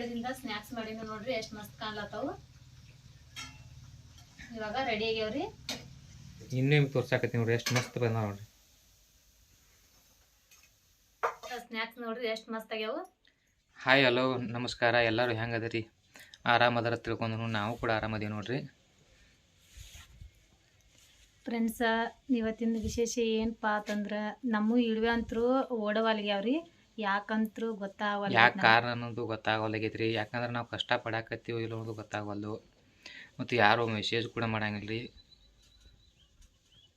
ಗಿಡದಿಂದ ಸ್ನ್ಯಾಕ್ಸ್ ಮಾಡಿನ ನೋಡ್ರಿ ಎಷ್ಟು ಮಸ್ತ್ ಕಾಣ್ಲತ್ತಾವು. ಇವಾಗ ರೆಡಿ ಆಗ್ಯಾವ್ರಿ. ಇನ್ನೂ ನಿಮ್ಗೆ ತೋರ್ಸಾಕತ್ತೀನಿ ನೋಡ್ರಿ ಎಷ್ಟು ಮಸ್ತ್ ಬಂದ ನೋಡ್ರಿ. ಸ್ನ್ಯಾಕ್ಸ್ ನೋಡ್ರಿ ಎಷ್ಟು ಮಸ್ತ್ ಆಗ್ಯಾವು. ಹಾಯ್ ಹಲೋ ನಮಸ್ಕಾರ ಎಲ್ಲರೂ ಹೆಂಗದರಿ? ಆರಾಮದಾರ ತಿಳ್ಕೊಂಡ್ರು ನಾವು ಕೂಡ ಆರಾಮದೀವಿ ನೋಡ್ರಿ. ಫ್ರೆಂಡ್ಸ ಇವತ್ತಿನ ವಿಶೇಷ ಏನಪ್ಪ ಅಂತಂದ್ರೆ ನಮ್ಮ ಇಳುವೆ ಅಂತರೂ ಓಡವಾಲ್ಗ್ಯಾವ್ರಿ. ಯಾಕಂತ್ರು ಗೊತ್ತಾಗಲ್ಲ ಯಾಕೆ ಕಾರಣ ಅನ್ನೋದು ಗೊತ್ತಾಗಲ್ಲಾಗೈತ್ರಿ. ಯಾಕಂದ್ರೆ ನಾವು ಕಷ್ಟ ಪಡಾಕತ್ತೀವೋ ಇಲ್ಲ ಅನ್ನೋದು ಗೊತ್ತಾಗವಲ್ದು ಮತ್ತು ಯಾರು ಮೆಸೇಜ್ ಕೂಡ ಮಾಡಂಗಿಲ್ಲ ರೀ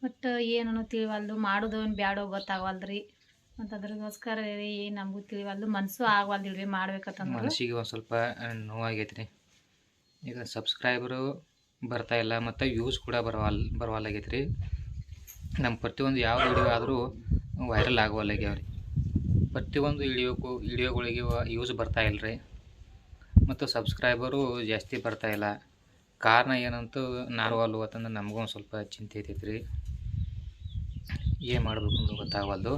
ಬಟ್ ಏನೋ ತಿಳಿವಲ್ದು. ಮಾಡೋದು ಏನು ಬ್ಯಾಡೋ ಗೊತ್ತಾಗವಲ್ದ್ರಿ. ಮತ್ತು ಅದ್ರಗೋಸ್ಕರ ರೀ ನಮಗೂ ತಿಳಿವಲ್ದು. ಮನಸ್ಸು ಆಗವಲ್ದಿಲ್ರಿ ಮಾಡ್ಬೇಕಂತಂದ್ರೆ. ಮನಸ್ಸಿಗೆ ಒಂದು ಸ್ವಲ್ಪ ನೋವಾಗೈತ್ರಿ. ಈಗ ಸಬ್ಸ್ಕ್ರೈಬರು ಬರ್ತಾ ಇಲ್ಲ ಮತ್ತು ವ್ಯೂಸ್ ಕೂಡ ಬರವಲ್ ಬರವಲ್ಲಾಗೈತ್ರಿ. ನಮ್ಮ ಪ್ರತಿಯೊಂದು ಯಾವ ವಿಡಿಯೋ ಆದರೂ ವೈರಲ್ ಆಗವಲ್ಲಾಗ್ಯಾವ್ರಿ ಪ್ರತಿಯೊಂದು ವಿಡಿಯೋಕ್ಕೂ ವಿಡಿಯೋಗಳಿಗೆ ಯೂಸ್ ಬರ್ತಾ ಇಲ್ಲ ರೀ ಮತ್ತು ಸಬ್ಸ್ಕ್ರೈಬರು ಜಾಸ್ತಿ ಬರ್ತಾ ಇಲ್ಲ. ಕಾರಣ ಏನಂತೂ ನಾನು ಅಲ್ವ, ಅಂತಂದ್ರೆ ನಮಗೂ ಸ್ವಲ್ಪ ಚಿಂತೆ ಐತೈತೆ ರೀ ಏನು ಮಾಡಬೇಕು ಅಂತ ಗೊತ್ತಾಗವಲ್ದು.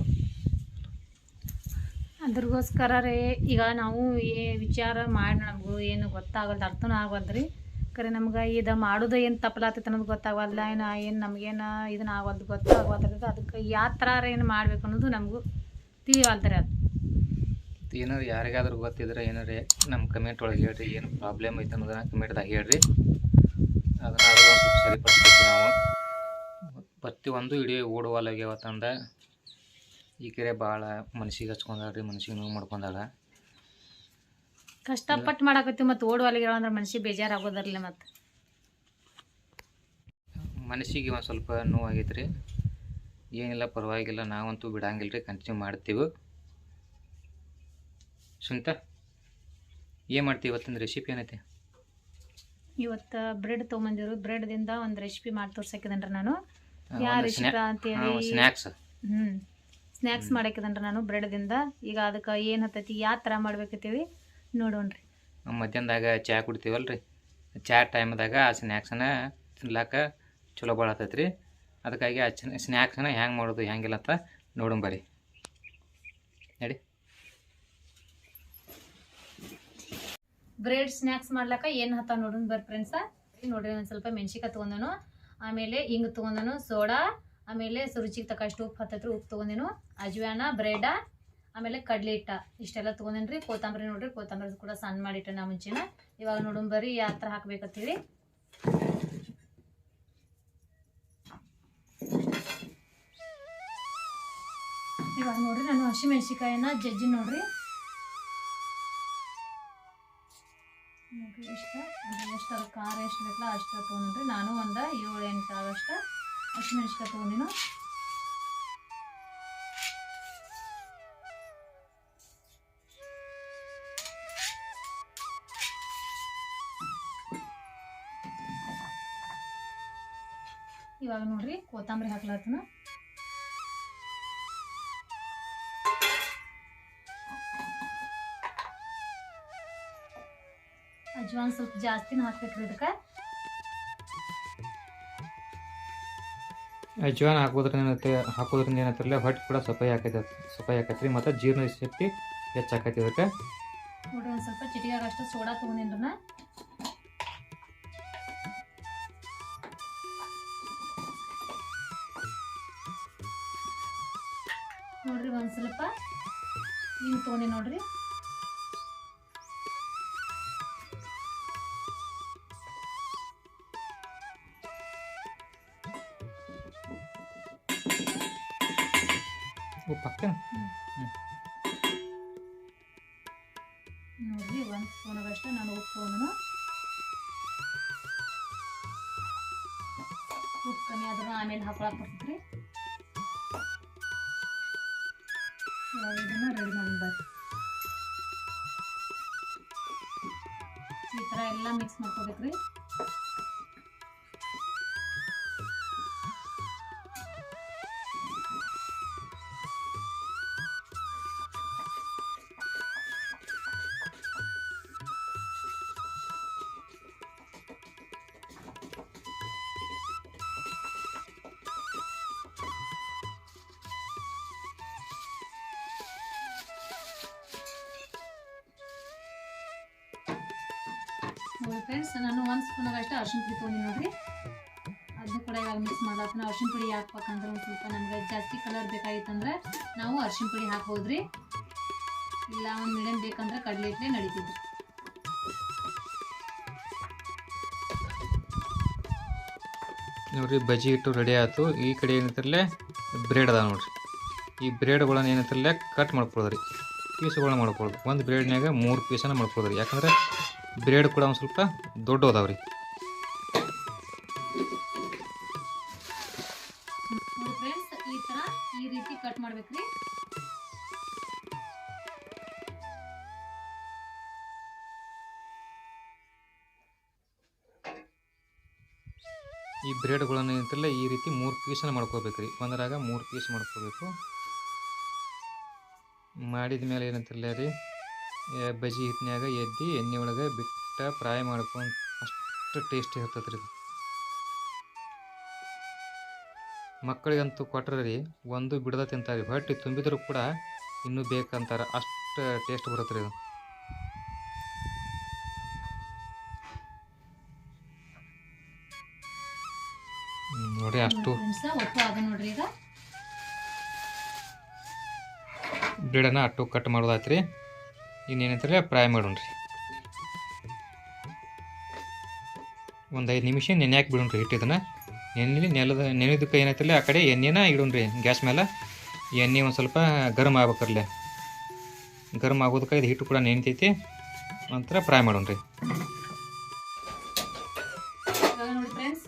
ಅದ್ರಗೋಸ್ಕರ ರೀ, ಈಗ ನಾವು ಏ ವಿಚಾರ ಮಾಡಿ, ನಮಗೂ ಏನು ಗೊತ್ತಾಗಲ್ದು, ಅರ್ಥನೂ ರೀ ಕರೆ ನಮ್ಗೆ ಇದು ಮಾಡೋದು ಏನು ತಪ್ಪಲಾತೈತೆ ಅನ್ನೋದು ಗೊತ್ತಾಗಲ್ದು ಏನು ಏನು ನಮಗೇನು ಇದನ್ನ ಆಗೋದು ಗೊತ್ತಾಗವಲ್ದು ಅದಕ್ಕೆ ಯಾವ ಥರ ಏನು ಮಾಡಬೇಕು ಅನ್ನೋದು ನಮಗೂ ತಿಳಿವಲ್ದ್ರಿ ಅದು. ಏನಾರು ಯಾರಿಗಾದ್ರೂ ಗೊತ್ತಿದ್ರೆ ಏನಾರೇ ನಮ್ಮ ಕಮೆಂಟ್ ಒಳಗೆ ಹೇಳ್ರಿ ಏನು ಪ್ರಾಬ್ಲಮ್ ಐತೆ ಅನ್ನೋದನ್ನ ಕಮೆಂಟ್ದಾಗ ಹೇಳ್ರಿ. ಅದನ್ನಾದ್ರೂ ಒಂದು ಸ್ವಲ್ಪ ಸರಿಪಡಿಸ್ಬೇಕು ನಾವು. ಪ್ರತಿಯೊಂದು ಇಡೀ ಓಡುವಲ್ಲಾಗ್ಯಾವತ್ತಂದ ಈ ಕೆರೆ ಭಾಳ ಮನ್ಸಿಗೆ ಹಚ್ಕೊಂಡಾಳ್ರಿ ಮನ್ಸಿಗೆ ನೋವು ಮಾಡ್ಕೊಂಡಾಳ. ಕಷ್ಟಪಟ್ಟು ಮಾಡಾಕತ್ತೀವಿ ಮತ್ತು ಓಡುವಲ್ಲಿಗೆ ಅಂದ್ರೆ ಮನ್ಸಿಗೆ ಬೇಜಾರಾಗೋದರ್ಲಿ ಮತ್ತು. ಮನಸ್ಸಿಗೆ ಒಂದು ಸ್ವಲ್ಪ ನೋವಾಗೈತೆ ರೀ ಏನಿಲ್ಲ ಪರವಾಗಿಲ್ಲ. ನಾವಂತೂ ಬಿಡಂಗಿಲ್ಲ ರೀ ಕಂಟಿನ್ಯೂ ಮಾಡ್ತೀವಿ. ಸುಂತ ಏನು ಮಾಡ್ತೀವಿ ಇವತ್ತಿನ ರೆಸಿಪಿ ಏನೈತೆ? ಇವತ್ತು ಬ್ರೆಡ್ ತೊಗೊಂಬಂದಿರು. ಬ್ರೆಡ್ದಿಂದ ಒಂದು ರೆಸಿಪಿ ಮಾಡಿ ತೋರ್ಸಕಿದನ್ರಿ ನಾನು. ಯಾ ಯಾವ ಸ್ನಾಕ್ಸ್ ರೆಸಿಪಿ ಅಂತೇಳಿ? ಸ್ನ್ಯಾಕ್ಸ್ ಹ್ಞೂ ಸ್ನ್ಯಾಕ್ಸ್ ಮಾಡಾಕಿದನ್ರಿ ನಾನು ಬ್ರೆಡ್ದಿಂದ ಈಗ ಅದಕ್ಕೆ ಏನು ಹತ್ತೈತಿ ಯಾವ ಥರ ಮಾಡ್ಬೇಕತ್ತೀವಿ ನೋಡೋಣ್ರಿ. ಮಧ್ಯಾಹ್ನದಾಗ ಚಹಾ ಕುಡ್ತೀವಲ್ರಿ? ಚಾ ಚಹಾ ಟೈಮ್ದಾಗ ಆ ಸ್ನ್ಯಾಕ್ಸನ್ನ ತಿನ್ಲಾಕ ಚಲೋ ಭಾಳ ಆತೈತೆ ರೀ ಅದಕ್ಕಾಗಿ ಆ ಸ್ನ್ಯಾಕ್ಸನ್ನ ಹೆಂಗೆ ಮಾಡೋದು ಹೆಂಗಿಲ್ಲ ಅಂತ ನೋಡೋಣ ಬರ್ರಿ. ನಡಿ. ಬ್ರೆಡ್ ಸ್ನ್ಯಾಕ್ಸ್ ಮಾಡ್ಲಕ್ಕ ಏನು ಹತ್ತ ನೋಡೋಣ ಬರ್ರಿ ಫ್ರೆಂಡ್ಸ ನೋಡ್ರಿ ಒಂದು ಸ್ವಲ್ಪ ಮೆಣಸಿಕಾಯಿ ತೊಗೊಂಡನು, ಆಮೇಲೆ ಹಿಂಗೆ ತೊಗೊಂಡನು ಸೋಡಾ, ಆಮೇಲೆ ರುಚಿಗೆ ತಕ್ಕಷ್ಟು ಉಪ್ಪು ಹತ್ತತ್ರ ಉಪ್ಪು ತೊಗೊಂಡೇನು, ಅಜ್ವಾನ ಬ್ರೆಡ ಆಮೇಲೆ ಕಡ್ಲೆ ಹಿಟ್ಟ ಇಷ್ಟೆಲ್ಲ ತೊಗೊಂಡೇನ್ರಿ. ಕೊತ್ತಂಬರಿ ನೋಡ್ರಿ, ಕೊತ್ತಂಬರಿ ಕೂಡ ಸಣ್ಣ ಮಾಡಿಟ್ಟೆ ನಾ ಮುಂಚೆನ. ಇವಾಗ ನೋಡೋಣ ಬರ್ರಿ ಯಾವ ಥರ ಹಾಕ್ಬೇಕತ್ತೀವಿ ಇವಾಗ ನೋಡ್ರಿ, ನಾನು ಹಸಿಮೆಣ್ಸಿಕಾಯಿನ ಜಜ್ಜಿ ನೋಡ್ರಿ. ಎಷ್ಟು ಖಾರ, ಎಷ್ಟು ಬೇಕಲ್ಲ ಅಷ್ಟು ತೊಗೊಂಡ್ರಿ. ನಾನು ಒಂದು ಏಳು ಎಂಟು ಆಗಷ್ಟು ಹಸಿಮೆಣ್ಸಿಕಾಯಿ ತೊಗೊಂಡಿನು. ಇವಾಗ ನೋಡ್ರಿ, ಕೊತ್ತಂಬರಿ ಹಾಕ್ಲತ್ತನ ಅಜ್ವಾನ್ ಸ್ವಲ್ಪ ಜಾಸ್ತಿನ ಹಾಕ್ಬೇಕ್ರಿ ಅದಕ್ಕೆ ಅಜ್ವಾನ್ ಹಾಕೋದ್ರಿಂದ ಏನೈತೆ ಹಾಕೋದ್ರಿಂದ ಏನೈತಿರಲ್ಲ ಹೊಟ್ಟೆ ಕೂಡ ಸಫಾಯಿ ಆಕೈತೆ ಸಫಾಯಿ ಆಕೈತೆ ರೀ ಮತ್ತು ಜೀರ್ಣ ಶಕ್ತಿ ಹೆಚ್ಚಾಕೈತಿ ಅದಕ್ಕೆ ನೋಡಿ ಒಂದು ಸ್ವಲ್ಪ ಚಿಟಿಗಾಗಷ್ಟು ಸೋಡಾ ತೊಗೊಂಡಿನ್ರಿ ನಾ. ನೋಡ್ರಿ ಒಂದು ಸ್ವಲ್ಪ ಹಿಂಗೆ ತೊಗೊಂಡಿ ನೋಡ್ರಿ. ಉಪ್ಪು ಹಾಕ್ತೇನೆ ನೋಡಿ ಒಂದು ಸ್ಪೂನಾಗಷ್ಟು ನಾನು ಉಪ್ಪು ತೊಗೊಂಡು ಉಪ್ಪು ಕಮ್ಮಿ ಆದ್ರೂ ಆಮೇಲೆ ಹಾಕೊಳಕ್ ಬರ್ತೈತ್ರಿ. ಇದನ್ನ ರೆಡಿ ಮಾಡೋಣ ಈ ಥರ ಎಲ್ಲ ಮಿಕ್ಸ್ ಮಾಡ್ಕೋಬೇಕ್ರಿ. ನೋಡಿ ಫ್ರೆಂಡ್ಸ್ ನಾನು ಒಂದು ಸ್ಪೂನಾಗಷ್ಟು ಅರ್ಶಿನ ಪುಡಿ ತೊಗೊಂಡು ನೋಡ್ರಿ. ಅದನ್ನು ಕೂಡ ಇವಾಗ ಮಿಕ್ಸ್ ಮಾಡ್ತಾನೆ ಅರ್ಶಿನ ಪುಡಿ ಹಾಕ್ಬೇಕಂದ್ರೆ ಒಂದು ಸ್ವಲ್ಪ ನಮ್ಗೆ ಜಾಸ್ತಿ ಕಲರ್ ಬೇಕಾಗಿತ್ತಂದ್ರೆ ನಾವು ಅರ್ಶಿನ ಪುಡಿ ಹಾಕ್ಬೋದ್ರಿ. ಇಲ್ಲ, ಒಂದು ಮೀಡಿಯಮ್ ಬೇಕಂದ್ರೆ ಕಡಲೆ ಇಟ್ಲೆ ನಡೀತಿದ್ರಿ ನೋಡ್ರಿ, ಬಜ್ಜಿ ಹಿಟ್ಟು ರೆಡಿ ಆಯ್ತು. ಈ ಕಡೆ ಏನಂತಿರಲೆ ಬ್ರೆಡ್ ಅದ ನೋಡ್ರಿ. ಈ ಬ್ರೇಡ್ಗಳನ್ನ ಏನಂತಿರಲೆ ಕಟ್ ಮಾಡ್ಕೊಳ್ಳೋದ್ರಿ ಪೀಸ್ಗಳನ್ನ ಮಾಡ್ಕೊಳ್ಳೋದು ಒಂದು ಬ್ರೆಡ್ನಾಗ ಮೂರು ಪೀಸನ್ನು ಮಾಡ್ಕೊಳ್ಳೋದ್ರಿ ಯಾಕಂದ್ರೆ ಬ್ರೆಡ್ ಕೂಡ ಒಂದು ಸ್ವಲ್ಪ ದೊಡ್ಡ ಅದಾವ ರೀ ಈ ತರ ಈ ರೀತಿ ಕಟ್ ಮಾಡ್ಬೇಕ್ರಿ. ಈ ಬ್ರೆಡ್ಗಳನ್ನ ಏನಂತಿರಲ್ಲ ಈ ರೀತಿ ಮೂರು ಪೀಸನ್ನು ಮಾಡ್ಕೋಬೇಕು ರೀ ಒಂದರಾಗ ಮೂರು ಪೀಸ್ ಮಾಡ್ಕೋಬೇಕು. ಮಾಡಿದ ಮೇಲೆ ಏನಂತಲ್ಲ ರೀ? ಏ, ಬಜ್ಜಿ ಹಿಟ್ಟಿನಾಗ ಎದ್ದು ಎಣ್ಣೆ ಒಳಗೆ ಬಿಟ್ಟ ಫ್ರೈ ಮಾಡ್ಕೊಂಡು ಅಷ್ಟು ಟೇಸ್ಟಿ ಇರ್ತದೆ ರೀ ಇದು. ಮಕ್ಕಳಿಗಂತೂ ಕೊಟ್ರೆ ರೀ ಒಂದು ಬಿಡದ ತಿಂತಾರೆ. ಹೊಟ್ಟೆ ತುಂಬಿದ್ರು ಕೂಡ ಇನ್ನೂ ಬೇಕಂತಾರೆ. ಅಷ್ಟು ಟೇಸ್ಟ್ ಬರುತ್ತೆ ರೀ ಇದು ನೋಡಿ ಅಷ್ಟು. ಬ್ರೆಡನ್ನ ಅಟ್ಟು ಕಟ್ ಮಾಡೋದಾಯ್ತು ರೀ ಇನ್ನೇನಂತಾರೆ ಫ್ರೈ ಮಾಡೋಣ್ರಿ. ಒಂದು ಐದು ನಿಮಿಷ ನೆನೆಯಾಕೆ ಬಿಡೋಣ್ರಿ ರೀ ಹಿಟ್ಟಿದನ್ನು. ನೆನೆ ನೆಲದ ನೆನೆದಕ್ಕೆ ಏನಾಯ್ತಲ್ಲ ಆ ಕಡೆ ಎಣ್ಣೆನ ರೀ ಗ್ಯಾಸ್ ಮೇಲೆ ಎಣ್ಣೆ ಒಂದು ಸ್ವಲ್ಪ ಗರಮ್ ಆಗ್ಬೇಕರ್ಲೆ. ಗರಮ್ ಆಗೋದಕ್ಕೆ ಇದು ಹಿಟ್ಟು ಕೂಡ ನೆನಿತೈತಿ ನಂತರ ಫ್ರೈ ಮಾಡೋಣ್ರಿ. ಇವಾಗ ನೋಡಿ ಫ್ರೆಂಡ್ಸ್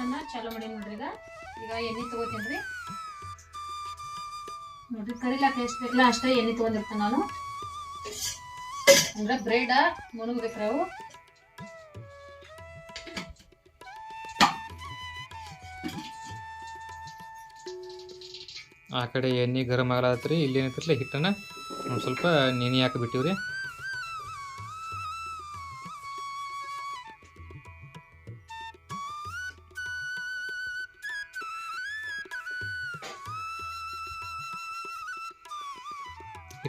ನಾನು ಚಾಲೂ ಮಾಡಿ ನೋಡ್ರಿ ಈಗ. ಈಗ ಎಣ್ಣೆ ತಗೋತೀನಿ ರೀ. ನೋಡ್ರಿ, ಕರಿಲಾಕ ಎಷ್ಟು ಬೇಕಲ್ಲ ಅಷ್ಟೇ ಎಣ್ಣೆ ತಗೊಂಡಿರ್ತೇನೆ ನಾನು. ಅಂದ್ರೆ ಬ್ರೆಡ್ ಮುಣಗ್ಬೇಕ್ರಿ ಅವು ಆ ಕಡೆ ಎಣ್ಣೆ ಗರಂ ಆಗಲತ್ರಿ ಇಲ್ಲಿ ಏನೈತಿರ್ಲಿ ಹಿಟ್ಟನ್ನು? ಒಂದು ಸ್ವಲ್ಪ ನೆನೆ ಹಾಕಿ ಬಿಟ್ಟಿವ್ರಿ.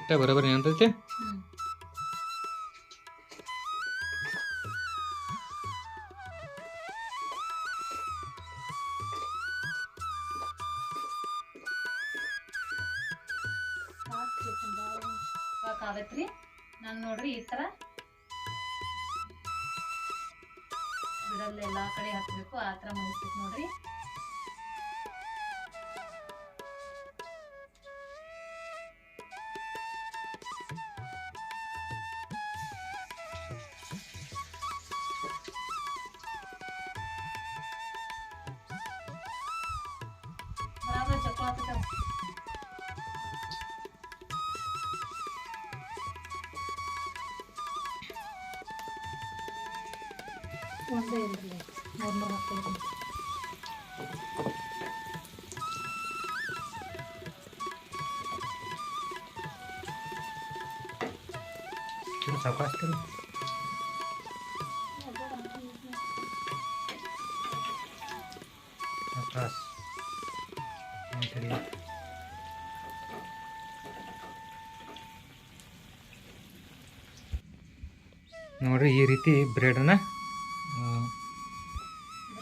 ಹಿಟ್ಟ ಬರೋಬ್ಬರಿ ಏನಂತೈತಿ? ನೋಡ್ರಿ ಈ ತರ. ಬಿಡಲ್ಲ ಎಲ್ಲಾ ಕಡೆ ಹಾಕ್ಬೇಕು ಆ ತರ ಮುಗಿಸ್ಬೇಕು ನೋಡ್ರಿ. ಒಂದೇ ಇರಲಿ. ನೋಡ್ರಿ ಈ ರೀತಿ ಬ್ರೆಡನ್ನ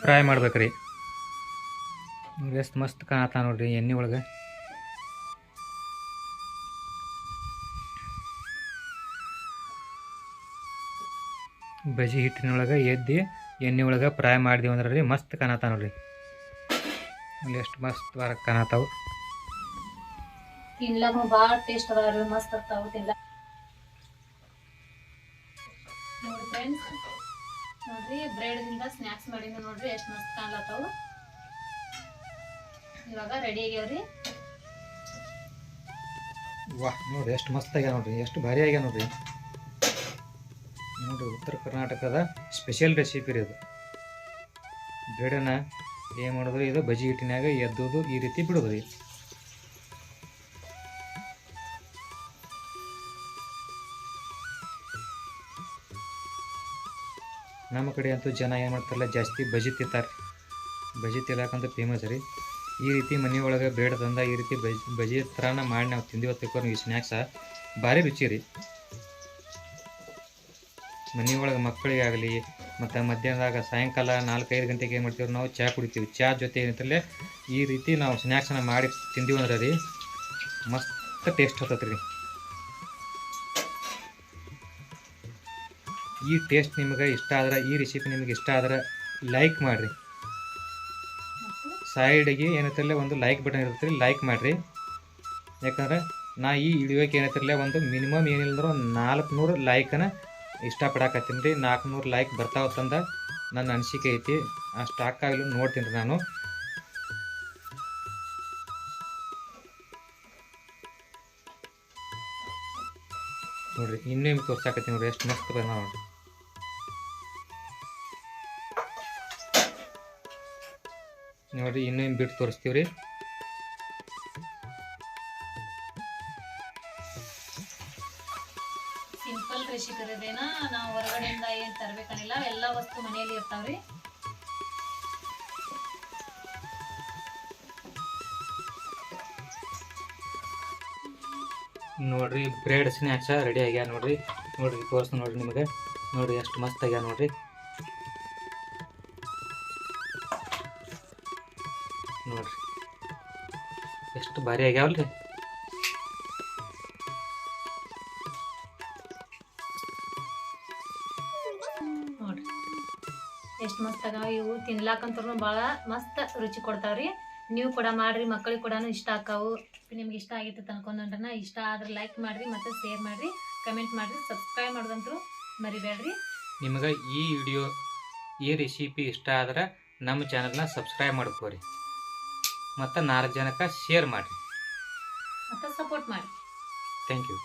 ಫ್ರೈ ಮಾಡ್ಬೇಕ್ರಿ. ಎಷ್ಟು ಮಸ್ತ್ ಕಾಣತ್ತ ನೋಡ್ರಿ ಎಣ್ಣೆ ಒಳಗೆ. ಬಜಿ ಹಿಟ್ಟಿನೊಳಗೆ ಎದ್ದು ಎಣ್ಣೆ ಒಳಗೆ ಫ್ರೈ ಮಾಡಿದೀವಿ ಅಂದ್ರೆ ರೀ ಮಸ್ತ್ ಕಾಣತ್ತ ನೋಡ್ರಿ. ಎಷ್ಟು ಮಸ್ತ್ ವಾರ ಕಾಣತ್ತಾವು. ಭಾಳ ಟೇಸ್ಟ್ ಅದಾವ ಮಸ್ತ್ ಆಗ್ತಾವ ಬ್ರೆಡ್ದಿಂದ ಸ್ನ್ಯಾಕ್ಸ್ ಮಾಡಿದ್ದು ನೋಡ್ರಿ, ಎಷ್ಟು ಮಸ್ತ್ ಕಾಣ್ಲತ್ತವು. ಇವಾಗ ರೆಡಿ ಆಗ್ಯಾವ್ರಿ. ವಾಹ್ ನೋಡ್ರಿ ಎಷ್ಟು ಮಸ್ತ್ ಆಗ್ಯಾವ ನೋಡ್ರಿ, ಎಷ್ಟು ಭಾರಿ ಆಗ್ಯಾವ ನೋಡ್ರಿ. ನೋಡ್ರಿ ಉತ್ತರ ಕರ್ನಾಟಕದ ಸ್ಪೆಷಲ್ ರೆಸಿಪಿ ರೀ ಇದು ಬೇಡನ ಏನು ಮಾಡೋದು ಇದು ಬಜಿ ಹಿಟ್ಟಿನಾಗ ಎದ್ದೋದು ಈ ರೀತಿ ಬಿಡೋದು ರೀ ನಮ್ಮ ಕಡೆ ಅಂತೂ ಜನ ಏನು ಮಾಡ್ತಾರಲ್ಲ, ಜಾಸ್ತಿ ಬಜಿ ತಿಂತಾರೆ ಬಜಿ ತಿನ್ನಕಂತ ಫೇಮಸ್ ರೀ. ಈ ರೀತಿ ಮನೆಯೊಳಗೆ ಬೇಡ ತಂದ ಈ ರೀತಿ ಬಜಿ ಬಜಿ ಥರನ ಮಾಡಿ ನಾವು ತಿಂದಿವತ್ತು ಈ ಸ್ನ್ಯಾಕ್ಸ ಭಾರಿ ರುಚಿ ರೀ. ಮನೆಯೊಳಗೆ ಮಕ್ಕಳಿಗಾಗಲಿ ಮತ್ತು ಮಧ್ಯಾಹ್ನದಾಗ ಸಾಯಂಕಾಲ ನಾಲ್ಕೈದು ಗಂಟೆಗೆ ಏನು ಮಾಡ್ತೀವಿ, ನಾವು ಚಹಾ ಕುಡಿತೀವಿ. ಚಹಾ ಜೊತೆ ಏನಂತಲೇ ಈ ರೀತಿ ನಾವು ಸ್ನ್ಯಾಕ್ಸನ್ನ ಮಾಡಿ ತಿಂದೀವಂದ್ರೆ ರೀ, ಮಸ್ತ್ ಟೇಸ್ಟ್ ಹತ್ತತ್ರಿ. ಈ ಟೇಸ್ಟ್ ನಿಮಗೆ ಇಷ್ಟ ಆದ್ರೆ, ಈ ರೆಸಿಪಿ ನಿಮಗೆ ಇಷ್ಟ ಆದ್ರೆ ಲೈಕ್ ಮಾಡಿರಿ. ಸೈಡಿಗೆ ಏನೈತಿರಲ್ಲ ಒಂದು ಲೈಕ್ ಬಟನ್ ಇರುತ್ತೆ ಲೈಕ್ ಮಾಡಿರಿ. ಯಾಕಂದ್ರೆ ನಾ ಈ ವಿಡಿಯೋಕ್ಕೆ ಏನೈತಿರಲ್ಲ ಒಂದು ಮಿನಿಮಮ್ ಏನಿಲ್ಲ ನಾಲ್ಕು ನಾಲ್ಕುನೂರು ಲೈಕನ್ನ ಇಷ್ಟಪಡಕತ್ತೀನಿ ರೀ. ನಾಲ್ಕುನೂರು ಲೈಕ್ ಬರ್ತಾವತ್ತಂದ ನನ್ನ ಅನಿಸಿಕೆ ಐತಿ. ಆ ಸ್ಟಾಕ್ ಆಗಲಿ ನೋಡ್ತೀನಿ ರೀ ನಾನು. ನೋಡಿರಿ ಇನ್ನೂ ನಿಮ್ಗೆ ತೋರ್ಸಾಕತ್ತೀನಿ ನೋಡಿರಿ, ಎಷ್ಟು ಮಸ್ತ್ ಬಂದ ನೋಡ್ರಿ. ನೋಡ್ರಿ ಇನ್ನೇನು ಬಿಟ್ಟು ತೋರಿಸ್ತೀವಿ ರೀ ಸಿಂಪಲ್ ನಾವು ಹೊರಗಡೆಯಿಂದ ಏನು ತರಬೇಕನ್ನಿಲ್ಲ ಎಲ್ಲ ವಸ್ತು ಮನೆಯಲ್ಲಿ ಇರ್ತಾವ್ರಿ. ನೋಡ್ರಿ ಬ್ರೆಡ್ ಸ್ನ್ಯಾಕ್ಸ ರೆಡಿ ಆಗ್ಯಾವ ನೋಡ್ರಿ. ನೋಡ್ರಿ ತೋರಿಸ್ ನೋಡ್ರಿ ನಿಮಗೆ. ನೋಡ್ರಿ ಎಷ್ಟು ಮಸ್ತ್ ಆಗ್ಯಾವ ನೋಡ್ರಿ. ನೋಡ್ರಿ. ಎಷ್ಟು ಭಾರಿ ಆಗ್ಯಾವಲ್ರಿ. ನೋಡ್ರಿ. ಎಷ್ಟು ಮಸ್ತ್ ಅದಾವ ಇವು. ತಿನ್ಲಾಕಂತೂ ಭಾಳ ಮಸ್ತ್ ರುಚಿ ಕೊಡ್ತಾವ್ರಿ. ನೀವು ಕೂಡ ಮಾಡ್ರಿ ಮಕ್ಕಳಿಗೆ ಕೂಡ ಇಷ್ಟ ಆಕಾವು ನಿಮ್ಗೆ ಇಷ್ಟ ಆಗಿತ್ತು ಅನ್ಕೊಂಡ್ರನ್ನ ಇಷ್ಟ ಆದ್ರೆ ಲೈಕ್ ಮಾಡ್ರಿ ಮತ್ತು ಶೇರ್ ಮಾಡ್ರಿ ಕಮೆಂಟ್ ಮಾಡ್ರಿ ಸಬ್ಸ್ಕ್ರೈಬ್ ಮಾಡೋದಂತೂ ಮರಿಬೇಡ್ರಿ. ನಿಮಗೆ ಈ ವಿಡಿಯೋ ಈ ರೆಸಿಪಿ ಇಷ್ಟ ಆದ್ರೆ ನಮ್ಮ ಚಾನಲ್ನ ಸಬ್ಸ್ಕ್ರೈಬ್ ಮಾಡ್ಕೋರಿ. ಮತ್ತು ನಾಲ್ಕು ಜನಕ್ಕೆ ಶೇರ್ ಮಾಡಿ ಮತ್ತು ಸಪೋರ್ಟ್ ಮಾಡಿ ಥ್ಯಾಂಕ್ ಯು